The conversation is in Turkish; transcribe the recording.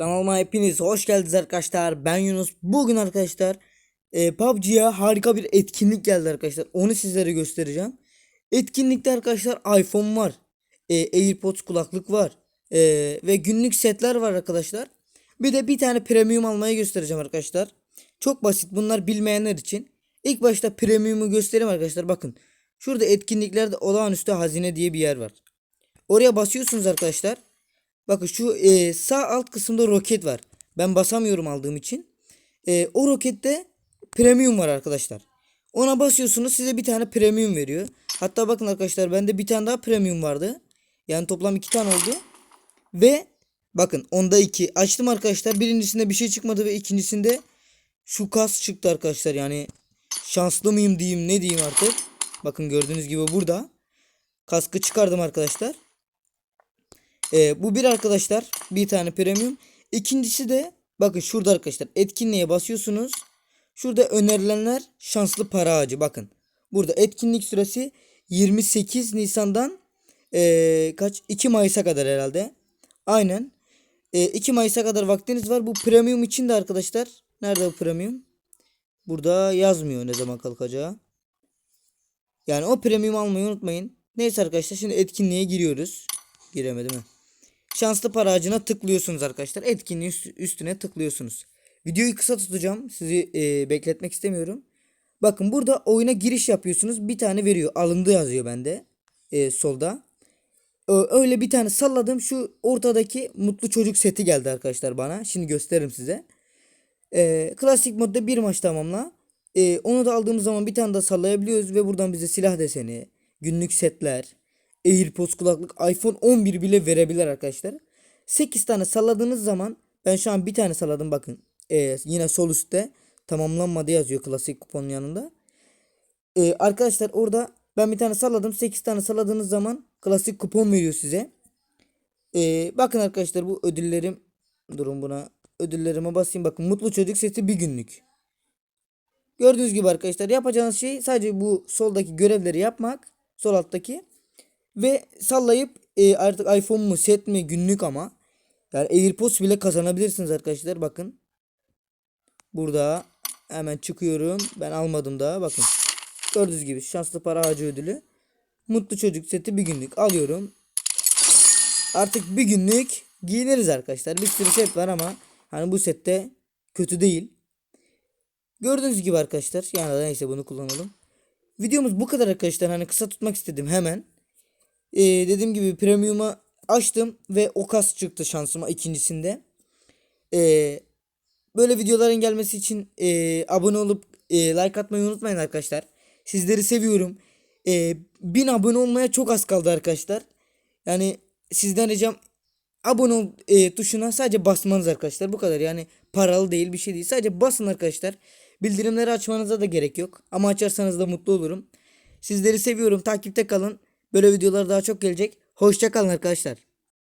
Kanalıma hepiniz hoş geldiniz arkadaşlar. Ben Yunus. Bugün arkadaşlar e, PUBG'ye harika bir etkinlik geldi arkadaşlar. Onu sizlere göstereceğim. Etkinlikte arkadaşlar iPhone var. E, AirPods kulaklık var. E, ve günlük setler var arkadaşlar. Bir de bir tane premium almayı göstereceğim arkadaşlar. Çok basit bunlar bilmeyenler için. İlk başta premiumu göstereyim arkadaşlar. Bakın şurada etkinliklerde olağanüstü hazine diye bir yer var. Oraya basıyorsunuz arkadaşlar. Bakın şu e, sağ alt kısımda roket var. Ben basamıyorum aldığım için. E, o rokette premium var arkadaşlar. Ona basıyorsunuz size bir tane premium veriyor. Hatta bakın arkadaşlar bende bir tane daha premium vardı. Yani toplam iki tane oldu. Ve bakın onda iki. Açtım arkadaşlar. Birincisinde bir şey çıkmadı ve ikincisinde şu kas çıktı arkadaşlar. Yani şanslı mıyım diyeyim ne diyeyim artık. Bakın gördüğünüz gibi burada. Kaskı çıkardım arkadaşlar. Ee, bu bir arkadaşlar. Bir tane premium. İkincisi de bakın şurada arkadaşlar. Etkinliğe basıyorsunuz. Şurada önerilenler şanslı para ağacı. Bakın. Burada etkinlik süresi 28 Nisan'dan ee, kaç? 2 Mayıs'a kadar herhalde. Aynen. Ee, 2 Mayıs'a kadar vaktiniz var. Bu premium için de arkadaşlar. Nerede bu premium? Burada yazmıyor ne zaman kalkacağı. Yani o premium almayı unutmayın. Neyse arkadaşlar şimdi etkinliğe giriyoruz. Giremedim mi? Şanslı para ağacına tıklıyorsunuz arkadaşlar. Etkinliğin üst- üstüne tıklıyorsunuz. Videoyu kısa tutacağım. Sizi e, bekletmek istemiyorum. Bakın burada oyuna giriş yapıyorsunuz. Bir tane veriyor. Alındı yazıyor bende. E, solda. Öyle bir tane salladım. Şu ortadaki mutlu çocuk seti geldi arkadaşlar bana. Şimdi gösteririm size. E, klasik modda bir maç tamamla. E, onu da aldığımız zaman bir tane daha sallayabiliyoruz ve buradan bize silah deseni, günlük setler, AirPods kulaklık, iPhone 11 bile verebilir arkadaşlar. 8 tane salladığınız zaman ben şu an bir tane salladım bakın. E, yine sol üstte tamamlanmadı yazıyor klasik kuponun yanında. E, arkadaşlar orada ben bir tane salladım. 8 tane salladığınız zaman klasik kupon veriyor size. E, bakın arkadaşlar bu ödüllerim durun buna ödüllerime basayım bakın mutlu çocuk seti bir günlük. Gördüğünüz gibi arkadaşlar yapacağınız şey sadece bu soldaki görevleri yapmak. Sol alttaki. Ve sallayıp e, artık iPhone mu set mi günlük ama. Yani AirPods bile kazanabilirsiniz arkadaşlar bakın. Burada hemen çıkıyorum. Ben almadım daha bakın. Gördüğünüz gibi şanslı para ağacı ödülü. Mutlu çocuk seti bir günlük alıyorum. Artık bir günlük giyiniriz arkadaşlar. Bir sürü set var ama hani bu sette kötü değil. Gördüğünüz gibi arkadaşlar. Yani neyse bunu kullanalım. Videomuz bu kadar arkadaşlar. Hani kısa tutmak istedim hemen. Ee, dediğim gibi premium'a açtım ve o kas çıktı şansıma ikincisinde. Ee, böyle videoların gelmesi için e, abone olup e, like atmayı unutmayın arkadaşlar. Sizleri seviyorum. E, 1000 abone olmaya çok az kaldı arkadaşlar. Yani sizden ricam abone ol e, tuşuna sadece basmanız arkadaşlar. Bu kadar yani paralı değil bir şey değil. Sadece basın arkadaşlar. Bildirimleri açmanıza da gerek yok. Ama açarsanız da mutlu olurum. Sizleri seviyorum. Takipte kalın. Böyle videolar daha çok gelecek. Hoşça kalın arkadaşlar.